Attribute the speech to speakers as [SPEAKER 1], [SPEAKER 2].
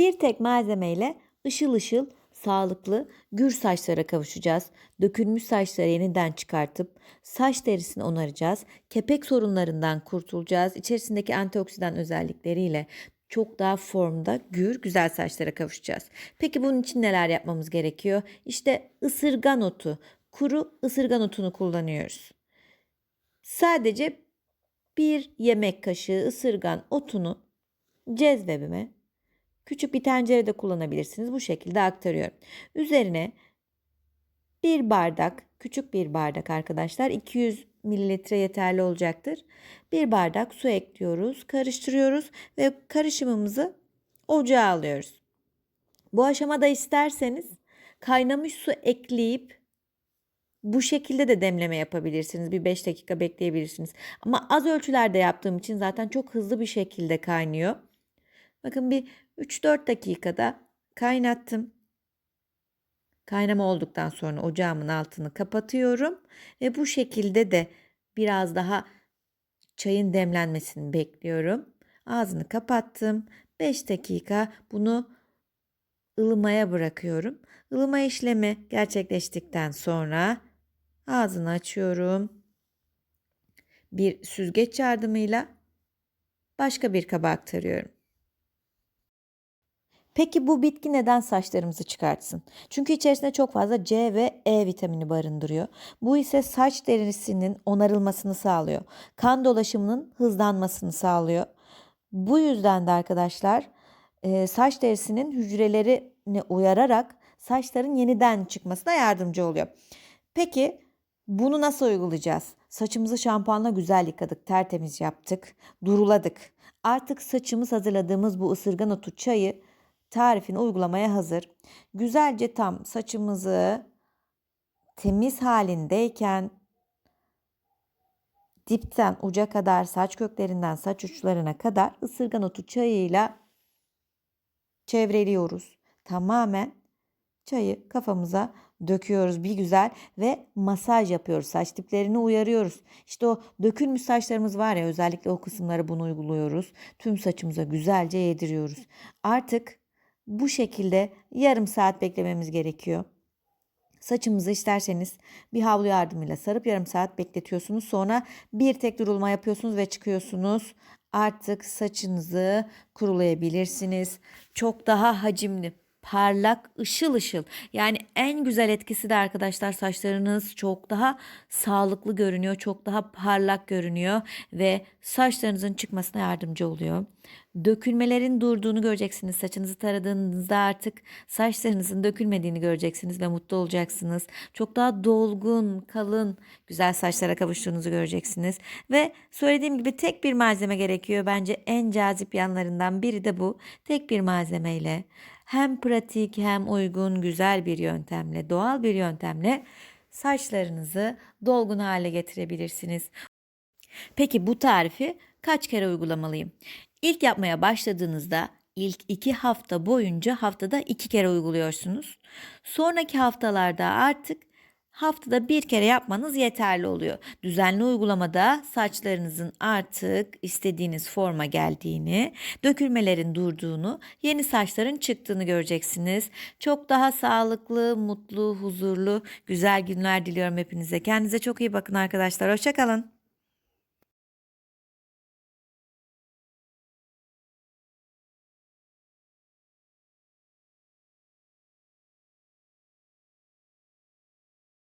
[SPEAKER 1] Bir tek malzemeyle ışıl ışıl sağlıklı gür saçlara kavuşacağız. Dökülmüş saçları yeniden çıkartıp saç derisini onaracağız. Kepek sorunlarından kurtulacağız. İçerisindeki antioksidan özellikleriyle çok daha formda gür güzel saçlara kavuşacağız. Peki bunun için neler yapmamız gerekiyor? İşte ısırgan otu, kuru ısırgan otunu kullanıyoruz. Sadece bir yemek kaşığı ısırgan otunu cezvebime küçük bir tencerede kullanabilirsiniz. Bu şekilde aktarıyorum. Üzerine bir bardak, küçük bir bardak arkadaşlar 200 mililitre yeterli olacaktır. Bir bardak su ekliyoruz, karıştırıyoruz ve karışımımızı ocağa alıyoruz. Bu aşamada isterseniz kaynamış su ekleyip bu şekilde de demleme yapabilirsiniz. Bir 5 dakika bekleyebilirsiniz. Ama az ölçülerde yaptığım için zaten çok hızlı bir şekilde kaynıyor. Bakın bir 3-4 dakikada kaynattım. Kaynama olduktan sonra ocağımın altını kapatıyorum ve bu şekilde de biraz daha çayın demlenmesini bekliyorum. Ağzını kapattım. 5 dakika bunu ılımaya bırakıyorum. Ilıma işlemi gerçekleştikten sonra ağzını açıyorum. Bir süzgeç yardımıyla başka bir kaba aktarıyorum. Peki bu bitki neden saçlarımızı çıkartsın? Çünkü içerisinde çok fazla C ve E vitamini barındırıyor. Bu ise saç derisinin onarılmasını sağlıyor. Kan dolaşımının hızlanmasını sağlıyor. Bu yüzden de arkadaşlar e, saç derisinin hücrelerini uyararak saçların yeniden çıkmasına yardımcı oluyor. Peki bunu nasıl uygulayacağız? Saçımızı şampuanla güzel yıkadık, tertemiz yaptık, duruladık. Artık saçımız hazırladığımız bu ısırgan otu çayı tarifini uygulamaya hazır. Güzelce tam saçımızı temiz halindeyken dipten uca kadar saç köklerinden saç uçlarına kadar ısırgan otu çayıyla çevreliyoruz. Tamamen çayı kafamıza döküyoruz bir güzel ve masaj yapıyoruz. Saç diplerini uyarıyoruz. İşte o dökülmüş saçlarımız var ya özellikle o kısımları bunu uyguluyoruz. Tüm saçımıza güzelce yediriyoruz. Artık bu şekilde yarım saat beklememiz gerekiyor. Saçımızı isterseniz bir havlu yardımıyla sarıp yarım saat bekletiyorsunuz. Sonra bir tek durulma yapıyorsunuz ve çıkıyorsunuz. Artık saçınızı kurulayabilirsiniz. Çok daha hacimli parlak, ışıl ışıl. Yani en güzel etkisi de arkadaşlar saçlarınız çok daha sağlıklı görünüyor, çok daha parlak görünüyor ve saçlarınızın çıkmasına yardımcı oluyor. Dökülmelerin durduğunu göreceksiniz. Saçınızı taradığınızda artık saçlarınızın dökülmediğini göreceksiniz ve mutlu olacaksınız. Çok daha dolgun, kalın, güzel saçlara kavuştuğunuzu göreceksiniz. Ve söylediğim gibi tek bir malzeme gerekiyor. Bence en cazip yanlarından biri de bu. Tek bir malzemeyle hem pratik hem uygun güzel bir yöntemle, doğal bir yöntemle saçlarınızı dolgun hale getirebilirsiniz. Peki bu tarifi kaç kere uygulamalıyım? İlk yapmaya başladığınızda ilk iki hafta boyunca haftada iki kere uyguluyorsunuz. Sonraki haftalarda artık haftada bir kere yapmanız yeterli oluyor. Düzenli uygulamada saçlarınızın artık istediğiniz forma geldiğini, dökülmelerin durduğunu, yeni saçların çıktığını göreceksiniz. Çok daha sağlıklı, mutlu, huzurlu, güzel günler diliyorum hepinize. Kendinize çok iyi bakın arkadaşlar. Hoşçakalın.